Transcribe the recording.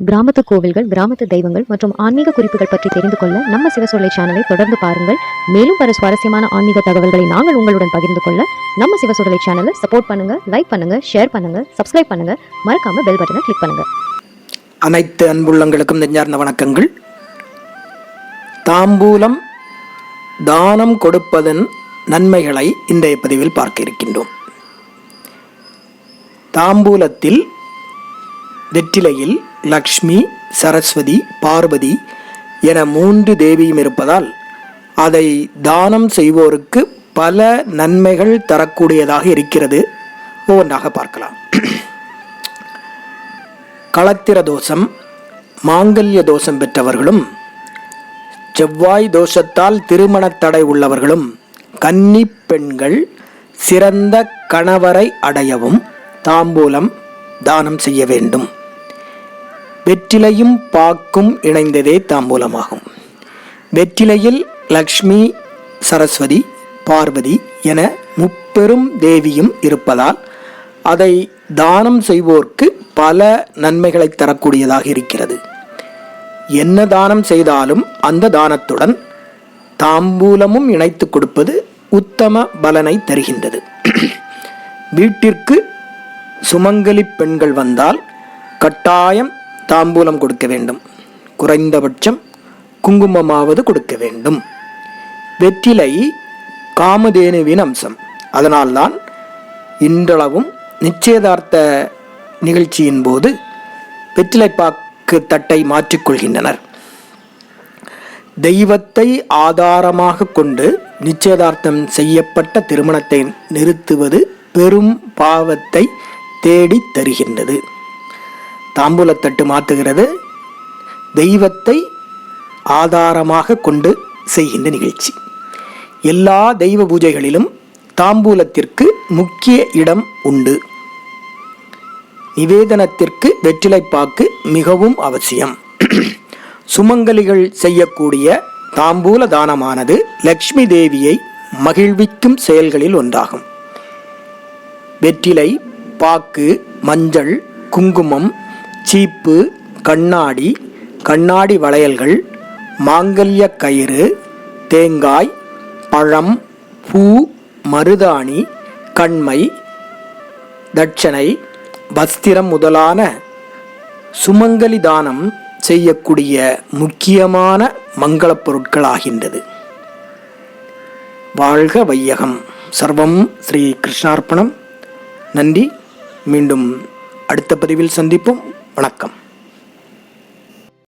கிராமத்து கோவில்கள் கிராமத்து தெய்வங்கள் மற்றும் ஆன்மீக குறிப்புகள் பற்றி தெரிந்து கொள்ள நம்ம சிவசொல்லை சேனலை தொடர்ந்து பாருங்கள். மேலும் பல சுவாரஸ்யமான ஆன்மீக தகவல்களை நாங்கள் உங்களுடன் பகிர்ந்து கொள்ள நம்ம சிவசொல்லை சேனலை சப்போர்ட் பண்ணுங்க லைக் பண்ணுங்க ஷேர் பண்ணுங்க சப்ஸ்கிரைப் பண்ணுங்க. மறக்காம பெல் பட்டனை கிளிக் பண்ணுங்க. அனைத்து அன்புள்ளங்களுக்கும் நெஞ்சார்ந்த வணக்கங்கள். தாம்பூலம் தானம் கொடுப்பதன் நன்மைகளை இன்றைய பதிவில் பார்க்க இருக்கின்றோம். தாம்பூலத்தில் வெற்றிலையில் லக்ஷ்மி சரஸ்வதி பார்வதி என மூன்று தேவியும் இருப்பதால் அதை தானம் செய்வோருக்கு பல நன்மைகள் தரக்கூடியதாக இருக்கிறது. ஒவ்வொன்றாக பார்க்கலாம். களத்திர தோஷம் மாங்கல்ய தோஷம் பெற்றவர்களும் செவ்வாய் தோஷத்தால் திருமணத் தடை உள்ளவர்களும் கன்னி பெண்கள் சிறந்த கணவரை அடையவும் தாம்பூலம் தானம் செய்ய வேண்டும். வெற்றிலையும் பாக்கும் இணைந்ததே தாம்பூலமாகும். வெற்றிலையில் லக்ஷ்மி சரஸ்வதி பார்வதி என முப்பெரும் தேவியும் இருப்பதால் அதை தானம் செய்வோர்க்கு பல நன்மைகளை தரக்கூடியதாக இருக்கிறது. என்ன தானம் செய்தாலும் அந்த தானத்துடன் தாம்பூலமும் இணைத்து கொடுப்பது உத்தம பலனை தருகின்றது. வீட்டிற்கு சுமங்கலி பெண்கள் வந்தால் கட்டாயம் தாம்பூலம் கொடுக்க வேண்டும். குறைந்தபட்சம் குங்குமமாவது கொடுக்க வேண்டும். வெற்றிலை காமதேனுவின் அம்சம் அதனால்தான் இன்றளவும் நிச்சயதார்த்த நிகழ்ச்சியின் போது வெற்றிலைப்பாக்கு தட்டை மாற்றிக்கொள்கின்றனர் தெய்வத்தை ஆதாரமாக கொண்டு நிச்சயதார்த்தம் செய்யப்பட்ட திருமணத்தை நிறுத்துவது பெரும் பாவத்தை தேடித் தருகின்றது. தாம்பூலத்தட்டு மாற்றுகிறது. தெய்வத்தை ஆதாரமாக கொண்டு செய்கின்ற நிகழ்ச்சி. எல்லா தெய்வ பூஜைகளிலும் தாம்பூலத்திற்கு முக்கிய இடம் உண்டு. நிவேதனத்திற்கு வெற்றிலைப்பாக்கு மிகவும் அவசியம். சுமங்கலிகள் செய்யக்கூடிய தாம்பூல தானமானது லக்ஷ்மி தேவியை மகிழ்விக்கும் செயல்களில் ஒன்றாகும். வெற்றிலை பாக்கு மஞ்சள் குங்குமம் சீப்பு கண்ணாடி கண்ணாடி வளையல்கள் மாங்கல்ய கயிறு தேங்காய் பழம் பூ மருதாணி கண்மை தட்சணை வஸ்திரம் முதலான சுமங்கலி தானம் செய்யக்கூடிய முக்கியமான மங்களப் பொருட்களாகின்றது. வாழ்க வையகம். சர்வம் ஸ்ரீ கிருஷ்ணார்ப்பணம். நன்றி. மீண்டும் அடுத்த பதிவில் சந்திப்போம். வணக்கம்.